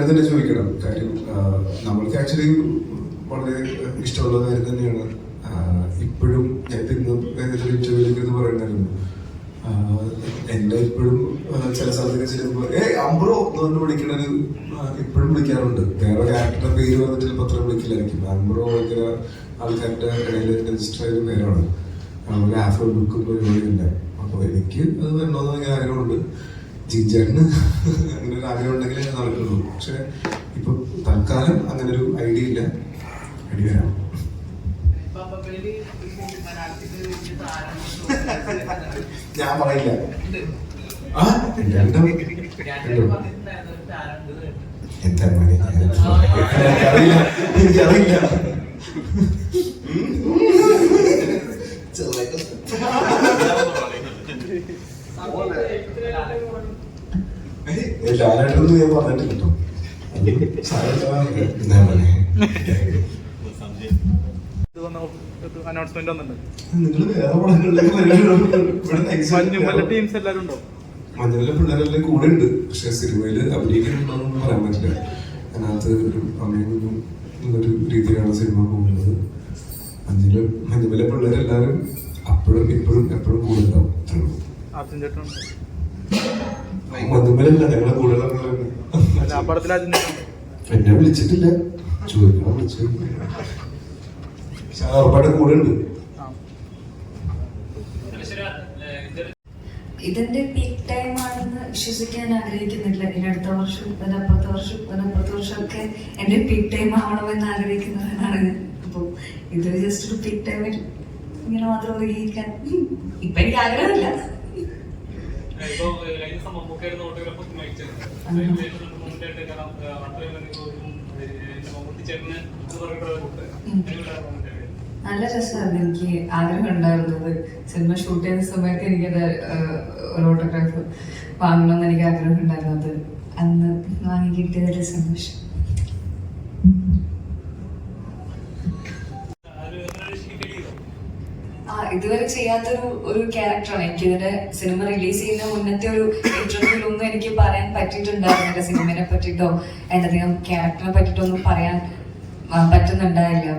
അതിന്റെ ചോദിക്കണം. കാര്യം നമ്മൾക്ക് ആക്ച്വലി വളരെ ഇഷ്ടമുള്ള കാര്യം തന്നെയാണ്. ഇപ്പോഴും ഞാൻ ഇന്ന് ഇത് പറയുന്നുണ്ട് എന്റെ ഇപ്പോഴും ചില സ്ഥലത്തൊക്കെ ചെല്ലുമ്പോൾ ഏ അമ്പ്രോ എന്ന് പറഞ്ഞ് വിളിക്കണത് ഇപ്പോഴും വിളിക്കാറുണ്ട്. വേറെ ക്യാരക്ടറുടെ പേര് പറഞ്ഞിട്ട് പത്രം വിളിക്കില്ലായിരിക്കും. അമ്പ്രോ ഭയങ്കര ആൾക്കാരുടെ ഇടയിൽ രജിസ്റ്റർ ചെയ്ത പേരാണ്. ആ, ഒരു ആഫ്രോ ലുക്കും പരിപാടിയുണ്ട് അപ്പോൾ എനിക്ക് അത് വരണമെന്ന് ഭയങ്കര ആഗ്രഹമുണ്ട്. ജിഞ്ചറിന് അങ്ങനെ ഒരു ആഗ്രഹം ഉണ്ടെങ്കിൽ നടക്കുള്ളൂ. പക്ഷെ ഇപ്പൊ തൽക്കാലം അങ്ങനെ ഒരു ഐഡിയ ഇല്ല. ഐഡിയ വരാം ഞാൻ പറയില്ല. ആ രണ്ടും. എന്താ എനിക്കറിയില്ല. എനിക്കറിയില്ല. ലാലായിട്ടൊന്നും ഞാൻ അനൗൺസ്മെന്റ് ടീംസ് എല്ലാരും ഉണ്ടോ പിള്ളേരെല്ലാം കൂടെ ഉണ്ട് പക്ഷെ സിനിമയിൽ അഭിനയിക്കുന്നുണ്ടോന്നൊന്നും പറയാൻ പറ്റില്ല അതിനകത്ത് ഒരു അഭിനയിക്കുന്നു എന്നൊരു രീതിയിലാണ് സിനിമ പോകുന്നത് മഞ്ഞിൽ മഞ്ഞുമല പിള്ളേരെല്ലാവരും അപ്പോഴും ഇപ്പോഴും എപ്പോഴും കൂടെ ഉണ്ടാവും അത്രേ ഉള്ളൂ അർജുൻ അല്ല ആ പടത്തിൽ അർജുൻ എന്നെ വിളിച്ചിട്ടില്ല. ചോദിക്കണം വിളിച്ചു. ഉറപ്പായിട്ടും കൂടെ ഉണ്ട്. ഇതിന്റെ പീക്ക് ടൈം ആണെന്ന് വിശ്വസിക്കാൻ ആഗ്രഹിക്കുന്നില്ല. ഇനി അടുത്ത വർഷം അതിനപ്പുറത്തെ വർഷം അതിനപ്പുറത്തെ വർഷമൊക്കെ എന്റെ പീക്ക് ടൈം ആവണമെന്ന് ആഗ്രഹിക്കുന്നവരാണ്. അപ്പോൾ ഇത് ജസ്റ്റ് ഒരു പീക്ക് ടൈമിൽ ഇങ്ങനെ മാത്രം ഉപയോഗിക്കാൻ. ഇപ്പൊ എനിക്ക് ആഗ്രഹമില്ല. നല്ല രസമാണ് എനിക്ക് ആഗ്രഹം ഉണ്ടായിരുന്നത് സിനിമ ഷൂട്ട് ചെയ്യുന്ന സമയത്ത് എനിക്കത് ഒരു ഓട്ടോഗ്രാഫ് വാങ്ങണമെന്ന് എനിക്ക് ആഗ്രഹം ഉണ്ടായിരുന്നത് അന്ന് വാങ്ങി കിട്ടിയതിൽ സന്തോഷം. ഇതുവരെ ചെയ്യാത്തൊരു ഒരു ക്യാരക്ടറാണ് എനിക്ക് ഇതിന്റെ സിനിമ റിലീസ് ചെയ്യുന്ന മുന്നത്തെ ഒരു ഇന്റർവ്യൂ ഒന്നും എനിക്ക് പറയാൻ പറ്റിയിട്ടുണ്ടായിരുന്നില്ല സിനിമയെ പറ്റിയിട്ടോ എന്തെങ്കിലും ക്യാരക്ടറിനെ പറ്റിയിട്ടോ ഒന്നും പറയാൻ പറ്റുന്നുണ്ടായില്ല.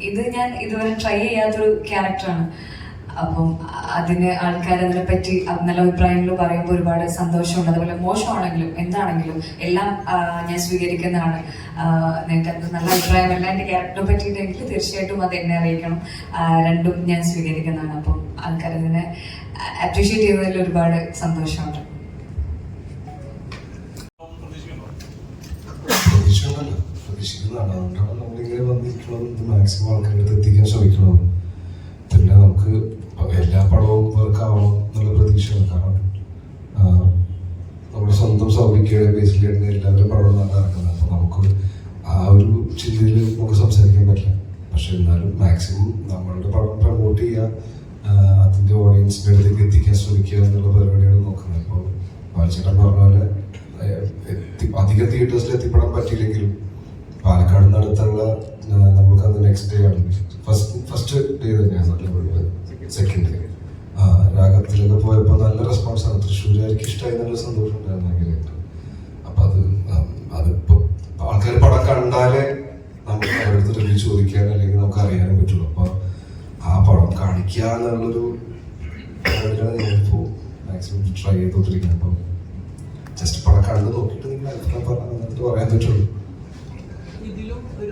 ഇത് ഞാൻ ഇതുവരെ ട്രൈ ചെയ്യാത്തൊരു ക്യാരക്ടറാണ് അപ്പം അതിന് ആൾക്കാർ അതിനെ പറ്റി നല്ല അഭിപ്രായങ്ങൾ പറയുമ്പോൾ ഒരുപാട് സന്തോഷമുണ്ട്. അതുപോലെ മോശമാണെങ്കിലും എന്താണെങ്കിലും എല്ലാം ഞാൻ സ്വീകരിക്കുന്നതാണ്. നിങ്ങൾക്ക് നല്ല അഭിപ്രായമല്ല എന്റെ ക്യാരക്ടറെ പറ്റിയിട്ടെങ്കിൽ തീർച്ചയായിട്ടും അത് എന്നെ അറിയിക്കണം. രണ്ടും ഞാൻ സ്വീകരിക്കുന്നതാണ്. അപ്പം ആൾക്കാർ അതിനെ അപ്രീഷിയേറ്റ് ചെയ്യുന്നതിൽ ഒരുപാട് സന്തോഷമുണ്ട്. പ്രതീക്ഷിക്കുന്നതാണ്. നമ്മളിങ്ങനെ വന്നിരിക്കണം ഇത് മാക്സിമം ആൾക്കാരുടെ എത്തിക്കാൻ ശ്രമിക്കണം പിന്നെ നമുക്ക് സൗകര്യയുടെ ബേസിലാണ് എല്ലാവരും പറഞ്ഞു നല്ല നടക്കുന്നത്. അപ്പോൾ നമുക്ക് ആ ഒരു ചിന്തയിൽ നമുക്ക് സംസാരിക്കാൻ പറ്റില്ല. പക്ഷെ എന്നാലും മാക്സിമം നമ്മളുടെ പടം പ്രമോട്ട് ചെയ്യുക അതിന്റെ ഓഡിയൻസിന്റെ അടുത്തേക്ക് എത്തിക്കാൻ ശ്രമിക്കുക എന്നുള്ള പരിപാടിയാണ് നോക്കുന്നത്. അപ്പോൾ ബാലചേട്ടൻ പറഞ്ഞ പോലെ എത്തി- അധികം തിയേറ്റേഴ്സിൽ എത്തിപ്പെടാൻ പറ്റിയില്ലെങ്കിലും പാലക്കാട് നടത്തുള്ള നമുക്ക് അന്ന് നെക്സ്റ്റ് ഡേ ആണ്. ഫസ്റ്റ് ഫസ്റ്റ് ഡേ തന്നെയാണ് സെക്കൻഡ് ഡേ രാഗത്തിലൊക്കെ പോയപ്പോൾ നല്ല റെസ്പോൺസ് ആണ്. തൃശ്ശൂരുകാർക്ക് ഇഷ്ടമായി നല്ല സന്തോഷം ഉണ്ടായിരുന്നു ഭയങ്കരമായിട്ട് കണ്ടാലേ നമുക്ക് അവരടുത്ത് റിവ്യൂ ചോദിക്കാൻ അല്ലെങ്കിൽ നമുക്ക് അറിയാനും പറ്റുള്ളൂ. അപ്പൊ ആ പടം കാണിക്കുക എന്നുള്ളൊരു ഞാനിപ്പോൾ മാക്സിമം ട്രൈ ചെയ്തുകൊണ്ടിരിക്കുന്നത് അപ്പം ജസ്റ്റ് പടം കണ്ട് നോക്കിയിട്ട് നിങ്ങൾ അഭിപ്രായം പറഞ്ഞു പറയാൻ പറ്റുള്ളൂ.